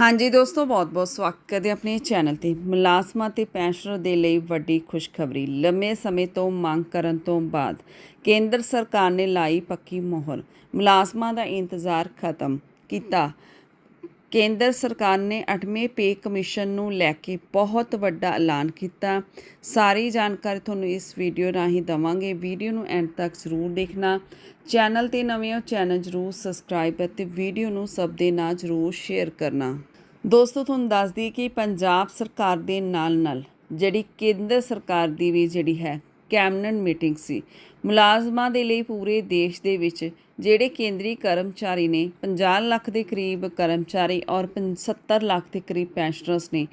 ਹਾਂਜੀ ਦੋਸਤੋ, ਬਹੁਤ-ਬਹੁਤ ਸਵਾਗਤ ਕਰਦੇ ਆਪਣੇ ਚੈਨਲ ਤੇ। ਮੁਲਾਜ਼ਮਾਂ ਤੇ ਪੈਨਸ਼ਨਰ ਦੇ ਲਈ ਵੱਡੀ ਖੁਸ਼ਖਬਰੀ। ਲੰਮੇ ਸਮੇਂ ਤੋਂ ਮੰਗ ਕਰਨ ਤੋਂ ਬਾਅਦ ਕੇਂਦਰ ਸਰਕਾਰ ਨੇ ਲਾਈ ਪੱਕੀ ਮੋਹਰ। ਮੁਲਾਜ਼ਮਾਂ ਦਾ ਇੰਤਜ਼ਾਰ ਖਤਮ ਕੀਤਾ। ਕੇਂਦਰ ਸਰਕਾਰ ਨੇ 8ਵੇਂ ਪੇ ਕਮਿਸ਼ਨ ਨੂੰ ਲੈ ਕੇ ਬਹੁਤ ਵੱਡਾ ਐਲਾਨ ਕੀਤਾ। ਸਾਰੀ ਜਾਣਕਾਰੀ ਤੁਹਾਨੂੰ ਇਸ ਵੀਡੀਓ ਰਾਹੀਂ ਦਵਾਂਗੇ। ਵੀਡੀਓ ਨੂੰ ਐਂਡ ਤੱਕ ਜ਼ਰੂਰ ਦੇਖਣਾ। ਚੈਨਲ ਤੇ ਨਵੇਂ ਹੋ ਚੈਨਲ ਜ਼ਰੂਰ ਸਬਸਕ੍ਰਾਈਬ ਅਤੇ ਵੀਡੀਓ ਨੂੰ ਸਭ ਦੇ ਨਾਲ ਜ਼ਰੂਰ ਸ਼ੇਅਰ ਕਰਨਾ। ਦੋਸਤੋ, ਤੁਹਾਨੂੰ ਦੱਸ ਦਈਏ ਕਿ ਪੰਜਾਬ ਸਰਕਾਰ ਦੇ ਨਾਲ ਨਾਲ ਜਿਹੜੀ ਕੇਂਦਰ ਸਰਕਾਰ ਦੀ ਵੀ ਜਿਹੜੀ ਹੈ ਕੈਬਨਿਟ ਮੀਟਿੰਗ ਸੀ। ਮੁਲਾਜ਼ਮਾਂ ਦੇ ਲਈ ਪੂਰੇ ਦੇਸ਼ ਦੇ ਵਿੱਚ ਜਿਹੜੇ ਕੇਂਦਰੀ ਕਰਮਚਾਰੀ ਨੇ 50 ਲੱਖ ਦੇ ਕਰੀਬ ਕਰਮਚਾਰੀ ਔਰ 70 ਲੱਖ ਦੇ ਕਰੀਬ ਪੈਨਸ਼ਨਰਸ ਨੇ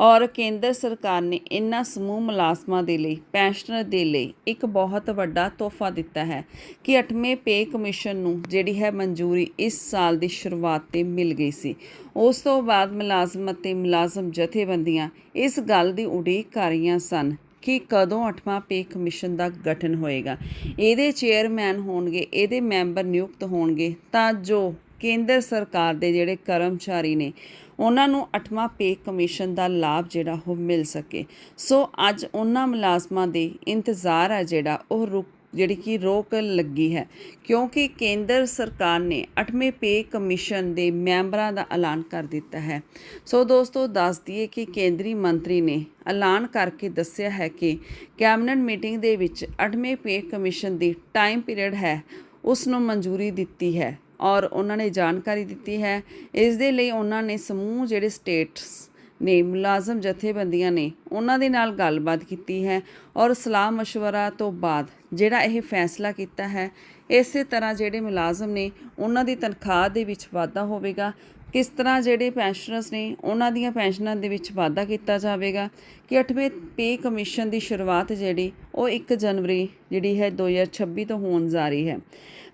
ਔਰ ਕੇਂਦਰ ਸਰਕਾਰ ਨੇ ਇਨ੍ਹਾਂ ਸਮੂਹ ਮੁਲਾਜ਼ਮਾਂ ਦੇ ਲਈ ਪੈਨਸ਼ਨਰ ਦੇ ਲਈ ਇੱਕ ਬਹੁਤ ਵੱਡਾ ਤੋਹਫਾ ਦਿੱਤਾ ਹੈ ਕਿ 8ਵੇਂ ਪੇ ਕਮਿਸ਼ਨ ਨੂੰ ਜਿਹੜੀ ਹੈ ਮਨਜ਼ੂਰੀ ਇਸ ਸਾਲ ਦੀ ਸ਼ੁਰੂਆਤ ਤੇ ਮਿਲ ਗਈ ਸੀ। ਉਸ ਤੋਂ ਬਾਅਦ ਮੁਲਾਜ਼ਮ ਅਤੇ ਮੁਲਾਜ਼ਮ ਜਥੇਬੰਦੀਆਂ ਇਸ ਗੱਲ ਦੀ ਉਡੀਕ ਕਰ ਰਹੀਆਂ ਸਨ ਕਿ ਕਦੋਂ 8ਵਾਂ ਪੇ ਕਮਿਸ਼ਨ ਦਾ ਗਠਨ ਹੋਏਗਾ। ਇਹਦੇ ਚੇਅਰਮੈਨ ਹੋਣਗੇ, ਇਹਦੇ ਮੈਂਬਰ ਨਿਯੁਕਤ ਹੋਣਗੇ। ਤਾਂ ਜੋ ਕੇਂਦਰ ਸਰਕਾਰ ਦੇ ਜਿਹੜੇ ਕਰਮਚਾਰੀ ਨੇ, ਉਹਨਾਂ ਨੂੰ 8ਵਾਂ ਪੇ ਕਮਿਸ਼ਨ ਦਾ ਲਾਭ ਜਿਹੜਾ ਉਹ ਮਿਲ ਸਕੇ। ਸੋ ਅੱਜ ਉਹਨਾਂ ਮੁਲਾਜ਼ਮਾਂ ਦੇ ਇੰਤਜ਼ਾਰ ਹੈ ਜਿਹੜਾ, ਉਹ ਰੁਕ ਜਿਹੜੀ ਕਿ ਰੋਕ ਲੱਗੀ ਹੈ। ਕਿਉਂਕਿ ਕੇਂਦਰ ਸਰਕਾਰ ਨੇ 8ਵੇਂ ਪੇ ਕਮਿਸ਼ਨ ਦੇ ਮੈਂਬਰਾਂ ਦਾ ਐਲਾਨ ਕਰ ਦਿੱਤਾ ਹੈ। ਸੋ ਦੋਸਤੋ, ਦੱਸ ਦਈਏ ਕਿ ਕੇਂਦਰੀ ਮੰਤਰੀ ਨੇ ਐਲਾਨ ਕਰਕੇ ਦੱਸਿਆ ਹੈ ਕਿ ਕੈਬਨਿਟ ਮੀਟਿੰਗ ਦੇ ਵਿੱਚ 8ਵੇਂ ਪੇ ਕਮਿਸ਼ਨ ਦੀ ਟਾਈਮ ਪੀਰੀਅਡ ਹੈ ਉਸ ਨੂੰ ਮਨਜ਼ੂਰੀ ਦਿੱਤੀ ਹੈ ਔਰ ਉਹਨਾਂ ਨੇ ਜਾਣਕਾਰੀ ਦਿੱਤੀ ਹੈ। ਇਸ ਦੇ ਲਈ ਉਹਨਾਂ ਨੇ ਸਮੂਹ ਜਿਹੜੇ ਸਟੇਟਸ ਨੇ ਮੁਲਾਜ਼ਮ ਜਥੇਬੰਦੀਆਂ ਨੇ ਉਹਨਾਂ ਦੇ ਨਾਲ ਗੱਲਬਾਤ ਕੀਤੀ ਹੈ ਔਰ ਸਲਾਹ مشਵਰਾ ਤੋਂ ਬਾਅਦ ਜਿਹੜਾ ਇਹ ਫੈਸਲਾ ਕੀਤਾ ਹੈ, ਇਸੇ ਤਰ੍ਹਾਂ ਜਿਹੜੇ ਮੁਲਾਜ਼ਮ ਨੇ ਉਹਨਾਂ ਦੀ ਤਨਖਾਹ ਦੇ ਵਿੱਚ ਵਾਧਾ ਹੋਵੇਗਾ। ਕਿਸ ਤਰ੍ਹਾਂ ਜਿਹੜੇ ਪੈਨਸ਼ਨਰਸ ਨੇ ਉਹਨਾਂ ਦੀਆਂ ਪੈਨਸ਼ਨਾਂ ਦੇ ਵਿੱਚ ਵਾਧਾ ਕੀਤਾ ਜਾਵੇਗਾ। ਕਿ 8ਵੇਂ ਪੇ ਕਮਿਸ਼ਨ ਦੀ ਸ਼ੁਰੂਆਤ ਜਿਹੜੀ ਉਹ 1 ਜਨਵਰੀ ਜਿਹੜੀ ਹੈ 2026 ਤੋਂ ਹੋਣ ਜਾ ਰਹੀ ਹੈ।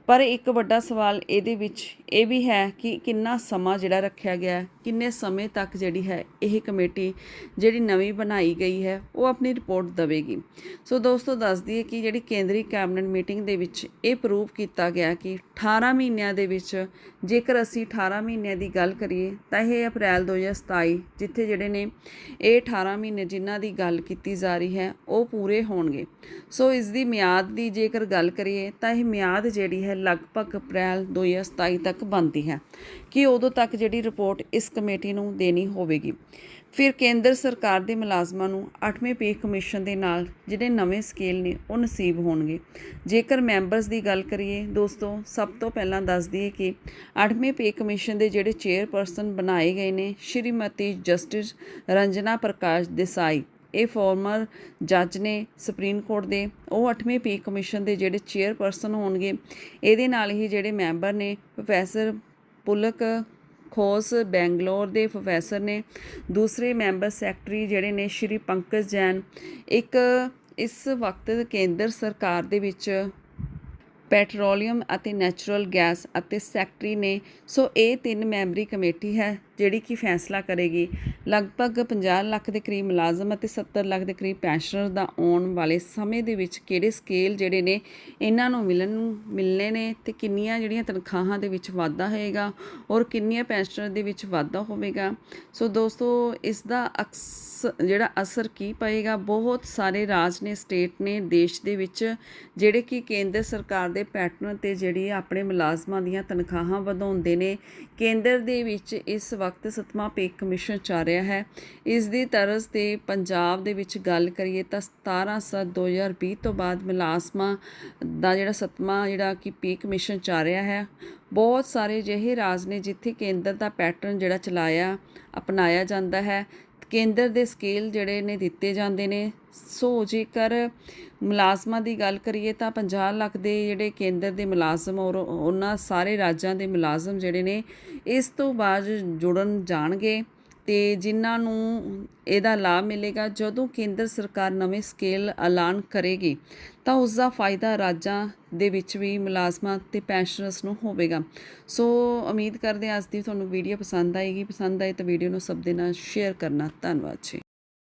ਪਰ ਇੱਕ ਵੱਡਾ ਸਵਾਲ ਇਹਦੇ ਵਿੱਚ ਇਹ ਵੀ ਹੈ ਕਿ ਕਿੰਨਾ ਸਮਾਂ ਜਿਹੜਾ ਰੱਖਿਆ ਗਿਆ ਕਿੰਨੇ ਸਮੇਂ ਤੱਕ ਜਿਹੜੀ ਹੈ ਇਹ ਕਮੇਟੀ ਜਿਹੜੀ ਨਵੀਂ ਬਣਾਈ ਗਈ ਹੈ, ਉਹ ਆਪਣੀ ਰਿਪੋਰਟ ਦੇਵੇਗੀ। ਸੋ ਦੋਸਤੋ, ਦੱਸ ਦਈਏ ਕਿ ਜਿਹੜੀ ਕੇਂਦਰੀ ਕੈਬਨਿਟ ਮੀਟਿੰਗ ਦੇ ਵਿੱਚ ਇਹ ਪ੍ਰੂਵ ਕੀਤਾ ਗਿਆ ਕਿ 18 ਮਹੀਨਿਆਂ ਦੇ ਵਿੱਚ ਜੇਕਰ ਅਸੀਂ 18 ਮਹੀਨਿਆਂ ਦੀ ਗੱਲ ਕਰੀਏ, ਤਾਂ ਇਹ ਅਪ੍ਰੈਲ 2027 ਜਿੱਥੇ ਜਿਹੜੇ ਨੇ ਇਹ 18 ਮਹੀਨੇ ਜਿਨ੍ਹਾਂ ਦੀ ਗੱਲ ਕੀਤੀ ਜਾ ਰਹੀ ਹੈ, ਉਹ ਪੂਰੇ ਹੋਣਗੇ। ਸੋ ਇਸ ਦੀ ਮਿਆਦ ਦੀ ਜੇਕਰ ਗੱਲ ਕਰੀਏ, ਤਾਂ ਇਹ ਮਿਆਦ ਜਿਹੜੀ ਹੈ ਲਗਭਗ ਅਪ੍ਰੈਲ 2027 ਤੱਕ ਬਣਦੀ ਹੈ ਕਿ ਉਦੋਂ ਤੱਕ ਜਿਹੜੀ ਰਿਪੋਰਟ ਇਸ ਕਮੇਟੀ ਨੂੰ ਦੇਣੀ ਹੋਵੇਗੀ। ਫਿਰ ਕੇਂਦਰ ਸਰਕਾਰ ਦੇ ਮੁਲਾਜ਼ਮਾਂ ਨੂੰ 8ਵੇਂ ਪੇ ਕਮਿਸ਼ਨ ਦੇ ਨਾਲ ਜਿਹੜੇ ਨਵੇਂ ਸਕੇਲ ਨੇ ਉਹ ਨਸੀਬ ਹੋਣਗੇ। ਜੇਕਰ ਮੈਂਬਰਸ ਦੀ ਗੱਲ ਕਰੀਏ, ਦੋਸਤੋ, ਸਭ ਤੋਂ ਪਹਿਲਾਂ ਦੱਸ ਦਈਏ ਕਿ 8ਵੇਂ ਪੇ ਕਮਿਸ਼ਨ ਦੇ ਜਿਹੜੇ ਚੇਅਰਪਰਸਨ ਬਣਾਏ ਗਏ ਨੇ ਸ਼੍ਰੀਮਤੀ ਜਸਟਿਸ ਰੰਜਨਾ ਪ੍ਰਕਾਸ਼ ਦੇਸਾਈ। ਇਹ ਫਾਰਮਰ ਜੱਜ ਨੇ ਸੁਪਰੀਮ ਕੋਰਟ ਦੇ, ਉਹ 8ਵੇਂ ਪੇ ਕਮਿਸ਼ਨ ਦੇ ਜਿਹੜੇ ਚੇਅਰਪਰਸਨ ਹੋਣਗੇ, ਇਹਦੇ ਨਾਲ ਹੀ ਜਿਹੜੇ ਮੈਂਬਰ ਨੇ, ਪ੍ਰੋਫੈਸਰ ਪੁਲਕ ਖੋਸ ਬੈਂਗਲੌਰ ਦੇ ਪ੍ਰੋਫੈਸਰ ਨੇ, ਦੂਸਰੇ ਮੈਂਬਰ ਸੈਕਟਰੀ ਜਿਹੜੇ ਨੇ ਸ਼੍ਰੀ ਪੰਕਜ ਜੈਨ, ਇੱਕ ਇਸ ਵਕਤ ਕੇਂਦਰ ਸਰਕਾਰ ਦੇ ਵਿੱਚ ਪੈਟਰੋਲੀਅਮ ਅਤੇ ਨੈਚੁਰਲ ਗੈਸ ਅਤੇ ਸੈਕਟਰੀ ਨੇ, ਸੋ ਇਹ ਤਿੰਨ ਮੈਂਬਰੀ ਕਮੇਟੀ ਹੈ ਜਿਹੜੀ ਕਿ ਫੈਸਲਾ ਕਰੇਗੀ। ਲਗਭਗ 50 ਲੱਖ ਦੇ ਕਰੀਬ ਮੁਲਾਜ਼ਮ ਅਤੇ 70 ਲੱਖ ਦੇ ਕਰੀਬ ਪੈਨਸ਼ਨਰ ਦਾ ਆਉਣ ਵਾਲੇ ਸਮੇਂ ਦੇ ਵਿੱਚ ਕਿਹੜੇ ਸਕੇਲ ਜਿਹੜੇ ਨੇ, ਇਹਨਾਂ ਨੂੰ ਮਿਲਣ ਮਿਲਨੇ ਨੇ ਤੇ ਕਿੰਨੀਆਂ ਜਿਹੜੀਆਂ ਤਨਖਾਹਾਂ ਦੇ ਵਿੱਚ ਵਾਧਾ ਹੋਏਗਾ ਔਰ ਕਿੰਨੀਆਂ ਪੈਨਸ਼ਨਰ ਦੇ ਵਿੱਚ ਵਾਧਾ ਹੋਵੇਗਾ। ਸੋ ਦੋਸਤੋ, ਇਸ ਦਾ ਅਕਸ, ਜਿਹੜਾ ਅਸਰ ਕੀ ਪਏਗਾ? ਬਹੁਤ ਸਾਰੇ ਰਾਜ ਨੇ, ਸਟੇਟ ਨੇ, ਦੇਸ਼ ਦੇ ਵਿੱਚ ਜਿਹੜੇ ਕਿ ਕੇਂਦਰ ਸਰਕਾਰ ਦੇ ਪੈਟਰਨ ਤੇ ਜਿਹੜੀ ਆਪਣੇ ਮੁਲਾਜ਼ਮਾਂ ਦੀਆਂ ਤਨਖਾਹਾਂ ਵਧਾਉਂਦੇ ਨੇ, ਕੇਂਦਰ ਦੇ ਵਿੱਚ ਇਸ ਵਕਤ ਸਤਵਾਂ ਪੇ ਕਮਿਸ਼ਨ ਚੱਲ ਰਿਹਾ ਹੈ। ਇਸ ਦੀ ਤਰਜ਼ ਤੇ ਪੰਜਾਬ ਦੇ ਵਿੱਚ ਗੱਲ ਕਰੀਏ ਤਾਂ 17 ਸਤ 2020 ਤੋਂ ਬਾਅਦ ਮੁਲਾਜ਼ਮਾਂ ਦਾ ਜਿਹੜਾ ਸਤਵਾਂ ਜਿਹੜਾ ਕਿ ਪੇ ਕਮਿਸ਼ਨ ਚੱਲ ਰਿਹਾ ਹੈ। ਬਹੁਤ ਸਾਰੇ ਜਿਹੇ ਰਾਜ ਨੇ ਜਿੱਥੇ ਕੇਂਦਰ ਦਾ ਪੈਟਰਨ ਜਿਹੜਾ ਚਲਾਇਆ, ਅਪਣਾਇਆ ਜਾਂਦਾ ਹੈ। ਕੇਂਦਰ ਦੇ ਸਕੇਲ ਜਿਹੜੇ ਨੇ ਦਿੱਤੇ ਜਾਂਦੇ ਨੇ। ਸੋ ਜੇਕਰ ਮੁਲਾਜ਼ਮਾਂ ਦੀ ਗੱਲ ਕਰੀਏ ਤਾਂ 50 ਲੱਖ ਦੇ ਜਿਹੜੇ ਕੇਂਦਰ ਦੇ ਮੁਲਾਜ਼ਮ ਔਰ ਉਹਨਾਂ ਸਾਰੇ ਰਾਜਾਂ ਦੇ ਮੁਲਾਜ਼ਮ ਜਿਹੜੇ ਨੇ, ਇਸ ਤੋਂ ਬਾਅਦ ਜੁੜਨ ਜਾਣਗੇ। ਤੇ ਜਿਨ੍ਹਾਂ ਨੂੰ ਇਹਦਾ ਲਾਭ ਮਿਲੇਗਾ, ਜਦੋਂ ਕੇਂਦਰ ਸਰਕਾਰ ਨਵੇਂ ਸਕੇਲ ਐਲਾਨ ਕਰੇਗੀ, ਤਾਂ ਉਸ ਦਾ ਫਾਇਦਾ ਰਾਜਾਂ ਦੇ ਵਿੱਚ ਵੀ ਮੁਲਾਜ਼ਮਾਂ ਤੇ ਪੈਨਸ਼ਨਰਸ ਨੂੰ ਹੋਵੇਗਾ। ਸੋ ਉਮੀਦ ਕਰਦੇ ਹਾਂ ਅੱਜ ਦੀ ਤੁਹਾਨੂੰ ਵੀਡੀਓ ਪਸੰਦ ਆਏਗੀ। ਪਸੰਦ ਆਏ ਤਾਂ ਵੀਡੀਓ ਨੂੰ ਸਭ ਦੇ ਨਾਲ ਸ਼ੇਅਰ ਕਰਨਾ। ਧੰਨਵਾਦ ਜੀ।